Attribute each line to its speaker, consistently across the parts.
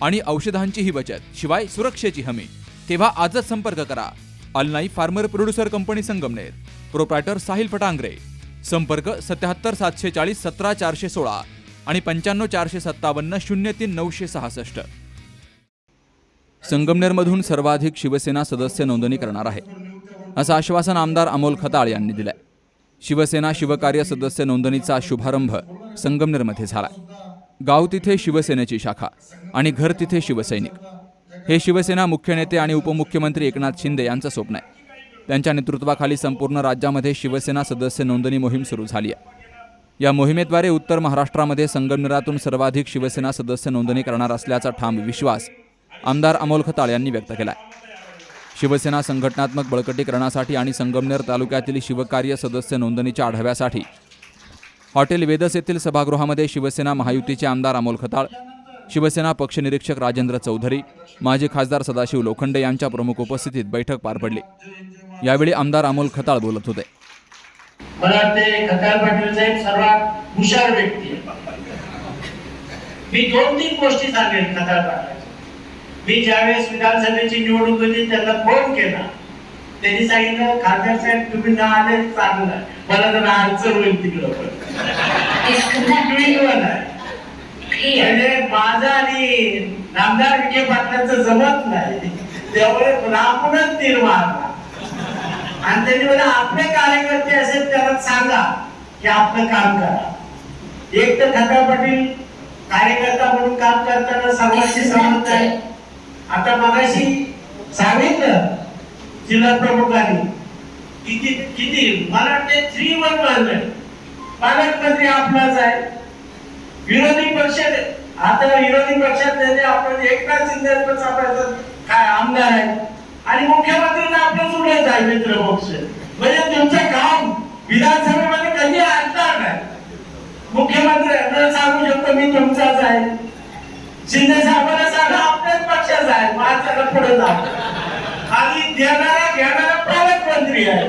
Speaker 1: आणि औषधांचीही बचत शिवाय सुरक्षेची हमी. तेव्हा आजच संपर्क करा. अलनाई farmer producer company Sangamner. Proprietor Sahil Phatangare. संपर्क सत्याहत्तर सातशे चाळीस सतरा चारशे सोळा आणि पंच्याण्णव चारशे सत्तावन्न शून्य तीन नऊशे सहासष्ट. संगमनेरमधून सर्वाधिक शिवसेना सदस्य नोंदणी करणार आहे असं आश्वासन आमदार अमोल खताळ यांनी दिलंय. शिवसेना शिवकार्य सदस्य नोंदणीचा शुभारंभ संगमनेरमध्ये झाला गाव तिथे शिवसेनेची शाखा. आणि घर तिथे शिवसैनिक. हे शिवसेना मुख्य नेते आणि उपमुख्यमंत्री एकनाथ शिंदे यांचं स्वप्न आहे. त्यांच्या नेतृत्वाखाली संपूर्ण राज्यामध्ये शिवसेना सदस्य नोंदणी मोहीम सुरू झाली आहे. या मोहिमेद्वारे उत्तर महाराष्ट्रामध्ये संगमनेरातून सर्वाधिक शिवसेना सदस्य नोंदणी करणार असल्याचा ठाम विश्वास आमदार अमोल खताळ यांनी व्यक्त केला शिवसेना संघटनात्मक बळकटीकरणासाठी आणि संगमनेर तालुक्यातील शिवकार्य सदस्य नोंदणीच्या आढाव्यासाठी हॉटेल वेदस येथील सभागृहामध्ये शिवसेना महायुतीचे आमदार अमोल खताळ शिवसेना पक्षनिरीक्षक राजेंद्र चौधरी माजी खासदार सदाशिव लोखंडे यांच्या प्रमुख उपस्थितीत बैठक पार पडली. यावेळी आमदार अमोल खताळ बोलत होते.
Speaker 2: मला वाटते खताळ पाटील साहेब सर्वात हुशार व्यक्ती मी दोन तीन गोष्टी सांगेन खताळ पाटलाच्या मी ज्यावेळेस विधानसभेची निवडणूक होती त्यांना फोन केला. त्यांनी सांगितलं खासदार साहेब तुम्ही ना आले चांगलं. मला जरा अडचण होईल तिकडं पण. माझा आणि नामदार विखे पाटलांचं जमत नाही. त्यामुळे रामूनच निर्माण आणि त्यांनी मला आपले कार्यकर्ते असेल त्यांना सांगा की आपलं काम करा. एक तर खता पाटील कार्यकर्ता म्हणून काम करताना सर्वांशी समजत आहे. आता मगाशी सांगितलं जिल्हा प्रमुखांनी किती किती? मला वाटते थ्री वन मानलंय पालकमंत्री आपलाच आहे. विरोधी पक्ष आता विरोधी पक्षात नेते आपण एकनाथ शिंदे पण काय आमदार आहे. आणि मुख्यमंत्र्यांना आपलं जुळत आहे मित्र पक्ष. म्हणजे तुमचं काम विधानसभेमध्ये कधी आणणार नाही. मुख्यमंत्र्यांना सांगू शकतो मी तुमचाच आहे. शिंदे साहेबांना सांगा आपल्याच पक्षाचा आहे. माझ्याकडे पुढे जा. आणि देणारा घेणारा पालकमंत्री आहे.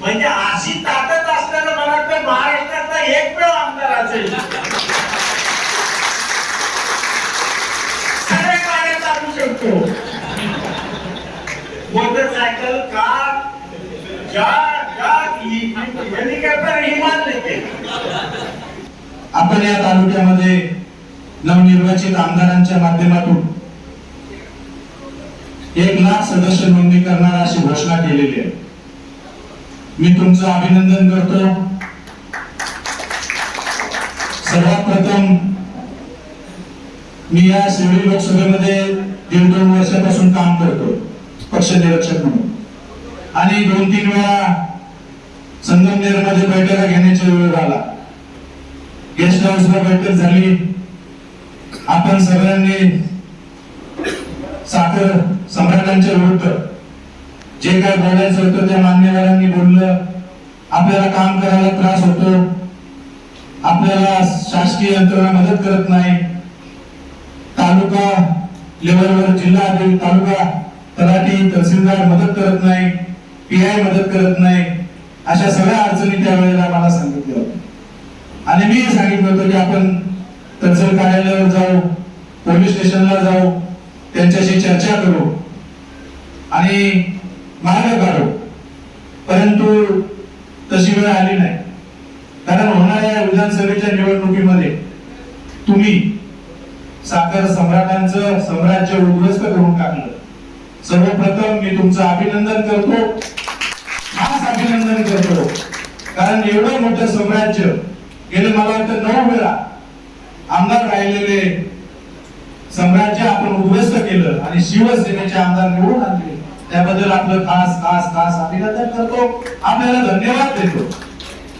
Speaker 2: म्हणजे अशी ताकद असताना मला वाटतं महाराष्ट्रातला एकमेव आमदार असेल सगळे गाड्या चालू शकतो. मोटरसायकल कार जहाज
Speaker 3: आपण या तालुक्यामध्ये नवनिर्वाचित आमदारांच्या माध्यमातून एक लाख सदस्य नोंदणी करणार अशी घोषणा केलेली आहे. मी तुमचं अभिनंदन करतो सर्वात प्रथम मी या शिवडी लोकसभेमध्ये दीड दोन वर्षापासून काम करतो पक्ष निरीक्षक म्हणून. आणि दोन तीन वेळा संगमनेरमध्ये बैठका घेण्याचा वेळ आला. गेस्ट हाऊसला बैठक झाली. आपण सगळ्यांनी साखर सम्राटांच्या विरुद्ध जे काय बोलायचं होतं त्या मान्यवरांनी बोललं. आपल्याला काम करायला त्रास आपल्याला शासकीय यंत्रणा मदत करत नाही. तालुका लेवलवर जिल्हा तालुका तलाठी तहसीलदार मदत करत नाही पी आय मदत करत नाही. अशा सगळ्या अडचणी त्यावेळेला मला सांगितल्या होत्या. आणि मी सांगितलं होतं की आपण तहसील कार्यालयावर जाऊ पोलीस स्टेशनला जाऊ त्यांच्याशी चर्चा करू आणि मार्ग काढू. परंतु तशी वेळ आली नाही. कारण होणाऱ्या विधानसभेच्या निवडणुकीमध्ये तुम्ही साखर सम्राटांचं साम्राज्य उद्ध्वस्त करून टाकलं. सर्वप्रथम मी तुमचं अभिनंदन करतो. खास अभिनंदन करतो. कारण एवढं मोठं साम्राज्य गेले मला वाटतं नऊ वेळा आमदार राहिलेले साम्राज्य आपण उद्ध्वस्त केलं आणि शिवसेनेचे आमदार निवडून आणले. त्याबद्दल आपलं खास खास खास अभिनंदन करतो. आपल्याला धन्यवाद देतो.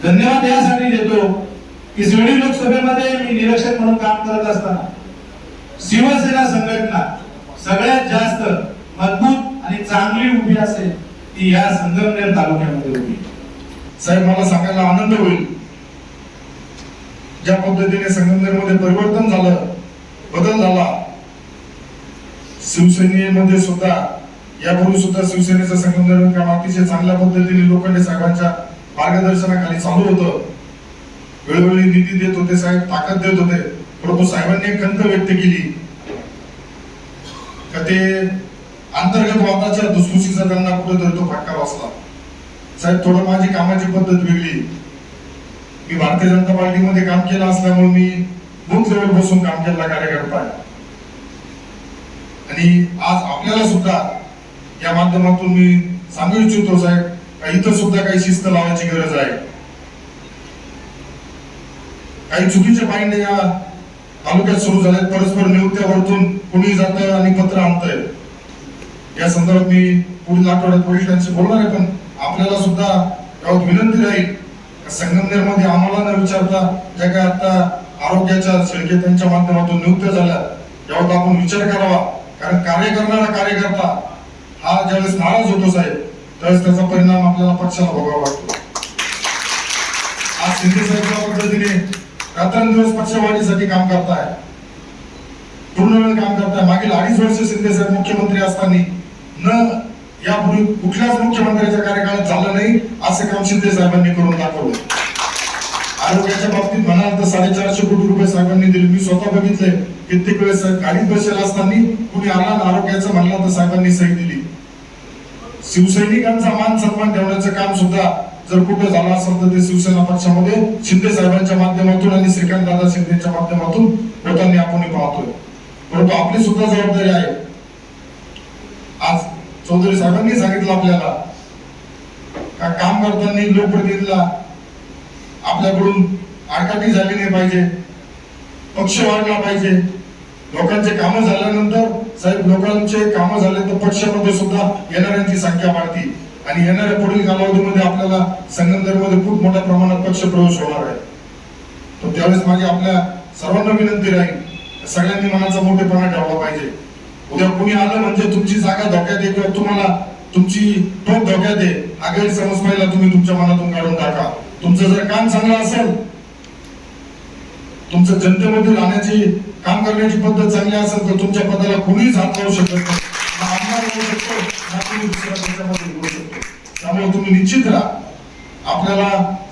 Speaker 3: धन्यवाद यासाठी देतो की शिवडी लोकसभेमध्ये मी निरीक्षक म्हणून काम करत असताना शिवसेना संघटना
Speaker 4: सगळ्यात जास्त मजबूत आणि चांगली उभी असेल ती या संगमनेर तालुक्यामध्ये उभी. साहेब मला सांगायला आनंद होईल. ज्या पद्धतीने संगमनेरमध्ये परिवर्तन झालं बदल झाला शिवसेनेमध्ये सुद्धा यापूर्वी सुद्धा शिवसेनेचं संगमनेर काम अतिशय चांगल्या पद्धतीने लोखंडे साहेबांच्या मार्गदर्शनाखाली चालू होतं. वेळोवेळी निधी देत होते साहेब ताकद देत होते. परंतु साहेबांनी एक खंत व्यक्त केली. का ते अंतर्गत वादाच्या धुसफुसीचा त्यांना कुठेतरी तो फटका बसला. साहेब थोडं माझी कामाची पद्धत वेगळी. मी भारतीय जनता पार्टीमध्ये काम केलं असल्यामुळे मी बूथ लेवल बसून काम केलेला कार्यकर्ता आहे. आणि आज आपल्याला सुद्धा या माध्यमातून मी सांगू इच्छितो साहेब इथं सुद्धा काही शिस्त लावायची गरज आहे. काही चुकीचे पायंडे या तालुक्यात सुरू झालेत परस्पर नियुक्त्या वरतून कुणी जात आणि पत्र आणतंय. या संदर्भात मी पुढील आठवड्यात वरिष्ठांशी बोलणार आहे पण आपल्याला सुद्धा यावर विनंती राहील संगमनेरमध्ये संगमनेरमध्ये आम्हाला न विचारता ज्या काय आता आरोग्याच्या शेळके त्यांच्या माध्यमातून नियुक्त्या झाल्या यावर आपण विचार करावा. कारण कार्य करणारा कार्यकर्ता हा ज्यावेळेस नाराज होतो साहेब त्यावेळेस त्याचा परिणाम आपल्याला पक्षाला भोगावा लागतो. आज शिंदे साहेब ज्या पद्धतीने रात्रंदिवस पक्षवाढीसाठी काम करताय. पूर्ण वेळ काम करताय. मागील अडीच वर्ष शिंदे साहेब मुख्यमंत्री असताना न यापूर्वी कुठल्याच मुख्यमंत्र्याच्या कार्यकाळात झालं नाही असं काम शिंदे साहेबांनी करून दाखवलं आरोग्याच्या बाबतीत म्हणाल तर साडेचारशे कोटी रुपये साहेबांनी दिले. मी स्वतः बघितले कित्येक वेळेस गाडीत बसेल असताना कुणी आला आरोग्याचं म्हणलं तर साहेबांनी सही दिली. शिवसैनिकांचा मान सन्मान ठेवण्याचं काम सुद्धा जर कुठं झालं असेल तर ते शिवसेना पक्षामध्ये शिंदे साहेबांच्या माध्यमातून आणि श्रीकांत दादा शिंदेच्या माध्यमातून होताना आपण पाहतोय. परंतु आपली सुद्धा जबाबदारी आहे. आज चौधरी साहेबांनी सांगितलं आपल्याला का काम करताना लोकप्रतिनिधीला आपल्याकडून आडकाठी झाली नाही पाहिजे पक्ष वाढला पाहिजे लोकांचे कामं झाल्यानंतर साहेब लोकांचे कामं झाले तर पक्षामध्ये सुद्धा येणाऱ्यांची संख्या वाढती. आणि येणाऱ्या पुढील कालावधीमध्ये आपल्याला संगमनेरमध्ये खूप मोठ्या प्रमाणात पक्ष प्रवेश होणार आहे. तर त्यावेळेस माझी आपल्या सर्वांना विनंती राहील सगळ्यांनी मनाचा मोठेपणा ठेवला पाहिजे. उद्या कुणी आलं म्हणजे तुमची जागा धोक्यात आहे किंवा तुम्हाला तुमची टोक धोक्यात आहे आघाडी समज पाहिला तुम्ही तुमच्या मनातून काढून टाका. तुमचं जर काम चांगलं असेल तुमचं जनतेमध्ये राहण्याची काम करण्याची पद्धत चांगली असेल तर तुमच्या पदाला कुणीच हात लावू शकत नाही. ना आमदार होऊ शकतो ना कुणी दुसऱ्या पक्षामध्ये होऊ शकतो. त्यामुळे तुम्ही निश्चित राहा. आपल्याला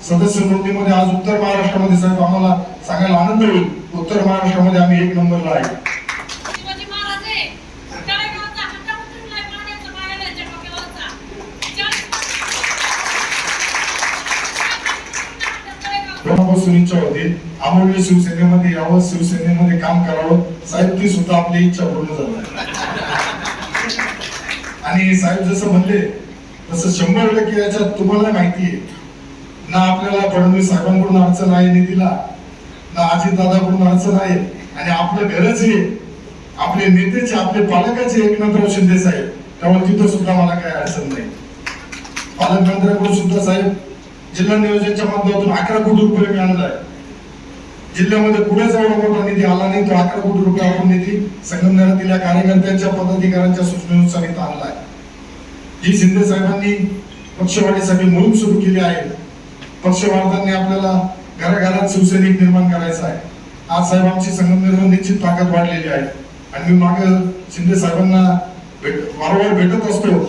Speaker 4: सदस्य नोंदणीमध्ये आज उत्तर महाराष्ट्रामध्ये साहेब आम्हाला सांगायला आनंद होईल. उत्तर महाराष्ट्रामध्ये आम्ही एक नंबरला आहे.
Speaker 5: शिवाजी महाराज आहे
Speaker 4: आम्हाला शिवसेनेमध्ये यावं शिवसेनेमध्ये काम करावं साहेब ती सुद्धा आपली इच्छा पूर्ण झाली. आणि साहेब जसं म्हणले तसं शंभर टक्के याच्यात तुम्हाला माहिती आहे. ना आपल्याला फडणवीस साहेबांकडून अडचण आहे निधीला ना अजित दादाकडून अडचण आहे. आणि आपलं घरच हे. आपले नेतेचे आपले पालकाचे एकनाथराव शिंदे साहेब. त्यामुळे तिथं सुद्धा मला काही अडचण नाही. पालकमंत्र्यांकडून सुद्धा साहेब जिल्हा नियोजनच्या माध्यमातून अकरा कोटी रुपये मी आणलाय. जिल्ह्यामध्ये कुठेच एवढा मोठा निधी आला नाही तर अकरा कोटी रुपये आपण निधी संगमनेरातील या कार्यकर्त्यांच्या पदाधिकाऱ्यांच्या सूचनेनुसार इथं आहे. जी शिंदे साहेबांनी पक्षवाढीसाठी मोहीम सुरू केली आहे पक्ष आपल्याला घराघरात शिवसैनिक निर्माण करायचा आहे. आज साहेब आमची संगमनेरवर निश्चित ताकद वाढलेली आहे. आणि मी मागे शिंदे साहेबांना भेट वारंवार भेटत असतो.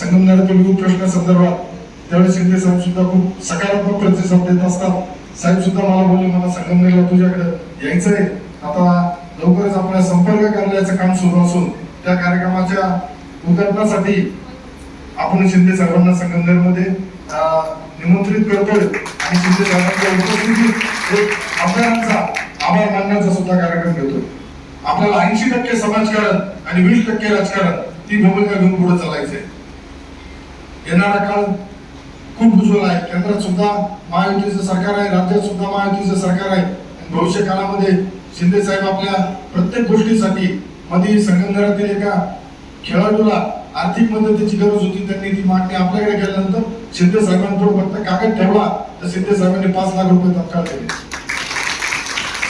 Speaker 4: संगमनेरातील विविध प्रश्नासंदर्भात त्यावेळेस शिंदे साहेब सुद्धा खूप सकारात्मक प्रतिसाद देत असतात. साहेब सुद्धा मला बोलले मला संगमनेरला तुझ्याकडे यायचंय. आता लवकरच आपल्या संपर्क करण्याचं काम सुरू असून त्या कार्यक्रमाच्या उद्घाटनासाठी आपण शिंदे साहेबांना संगमनेरमध्ये निमंत्रित करतोय. आणि शिंदे साहेबांच्या उपस्थितीत एक आमदारांचा आभार मानण्याचा सुद्धा कार्यक्रम घेतोय. आपल्याला ऐंशी टक्के समाजकारण आणि वीस टक्के राजकारण ती भूमिका घेऊन पुढे चालायचंय. येणारा काळ खूप उज्ज्वल आहे. केंद्रात सुद्धा महायुतीचं सरकार आहे राज्यात सुद्धा महायुतीचं सरकार आहे. भविष्य काळामध्ये शिंदे साहेब आपल्या प्रत्येक गोष्टीसाठी मध्ये संगमनेरातील एका खेळाडूला आर्थिक मदतीची गरज होती त्यांनी ती मागणी आपल्याकडे केल्यानंतर शिंदे साहेबांकडून फक्त कागद ठेवला तर शिंदे साहेबांनी पाच लाख रुपये तत्काळ दिले.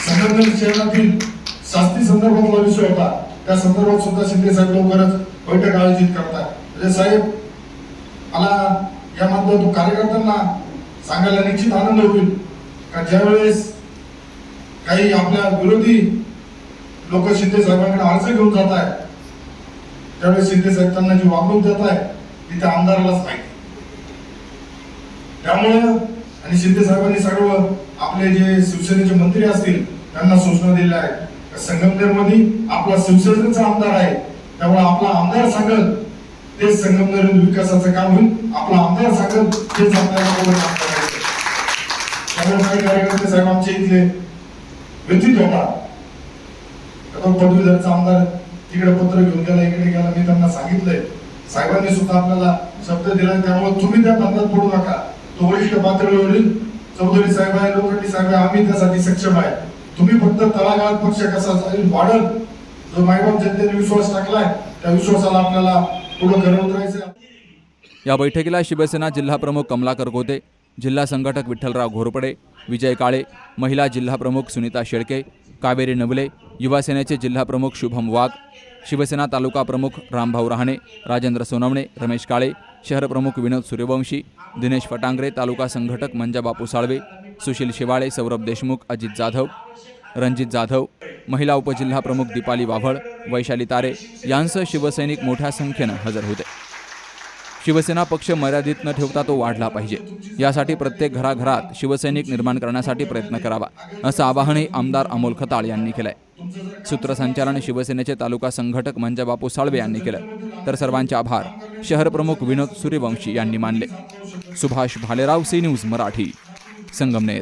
Speaker 4: संगमनेर शहरातील शास्त्री संदर्भातला विषय होता. त्या संदर्भात सुद्धा शिंदे साहेब लवकरच बैठक आयोजित करतात. म्हणजे साहेब मला या माध्यमातून कार्यकर्त्यांना सांगायला निश्चित आनंद होईल. का ज्यावेळेस काही आपल्या विरोधी लोक शिंदे साहेबांकडे अर्ज घेऊन जात आहे त्यावेळेस शिंदे साहेब त्यांना जी वागणूक देत आहे ती त्या आमदारालाच माहिती. त्यामुळं आणि शिंदे साहेबांनी सर्व आपले जे शिवसेनेचे मंत्री असतील त्यांना सूचना दिल्या आहेत. संगमनेरमध्ये आपला शिवसेनेचा आमदार आहे त्यामुळे आपला आमदार सांगल तेच संगमनेर विकासाचं काम होईल. आपला आमदार सांगत तेच आपल्याला त्यामुळे काही कार्यकर्ते साहेब आमचे इथले व्यतीत होता पदवीधरचा आमदार तिकडे पत्र घेऊन गेला इकडे गेला मी त्यांना सांगितलंय. साहेबांनी सुद्धा आपल्याला शब्द दिला त्यामुळे तुम्ही त्या बंधात पडू नका. तो वरिष्ठ पातळीवरील चौधरी साहेब आहे लोखंडी साहेब आहे आम्ही त्यासाठी सक्षम आहे. तुम्ही फक्त तळागाळात पक्ष कसा वाढल. जो मायबाप जनतेने विश्वास टाकलाय त्या विश्वासाला आपल्याला
Speaker 1: या बैठकीला शिवसेना जिल्हाप्रमुख कमलाकर गोते जिल्हा संघटक विठ्ठलराव घोरपडे विजय काळे महिला जिल्हाप्रमुख सुनीता शेळके कावेरी नवले युवासेनेचे जिल्हाप्रमुख शुभम वाघ शिवसेना तालुका प्रमुख रामभाऊ रहाणे राजेंद्र सोनवणे रमेश काळे शहरप्रमुख विनोद सूर्यवंशी दिनेश फटांगरे तालुका संघटक मंजाबापू साळवे सुशील शिवाळे सौरभ देशमुख अजित जाधव रणजित जाधव महिला उपजिल्हाप्रमुख दीपाली वाभळ वैशाली तारे यांसह शिवसैनिक मोठ्या संख्येनं हजर होते. शिवसेना पक्ष मर्यादित न ठेवता तो वाढला पाहिजे. यासाठी प्रत्येक घराघरात शिवसैनिक निर्माण करण्यासाठी प्रयत्न करावा असं आवाहनही आमदार अमोल खताळ यांनी केलंय. सूत्रसंचालन शिवसेनेचे तालुका संघटक मंजाबापू साळवे यांनी केलं. तर सर्वांचे आभार शहर प्रमुख विनोद सूर्यवंशी यांनी मानले. Subhash Bhalerao C news Marathi Sangamner.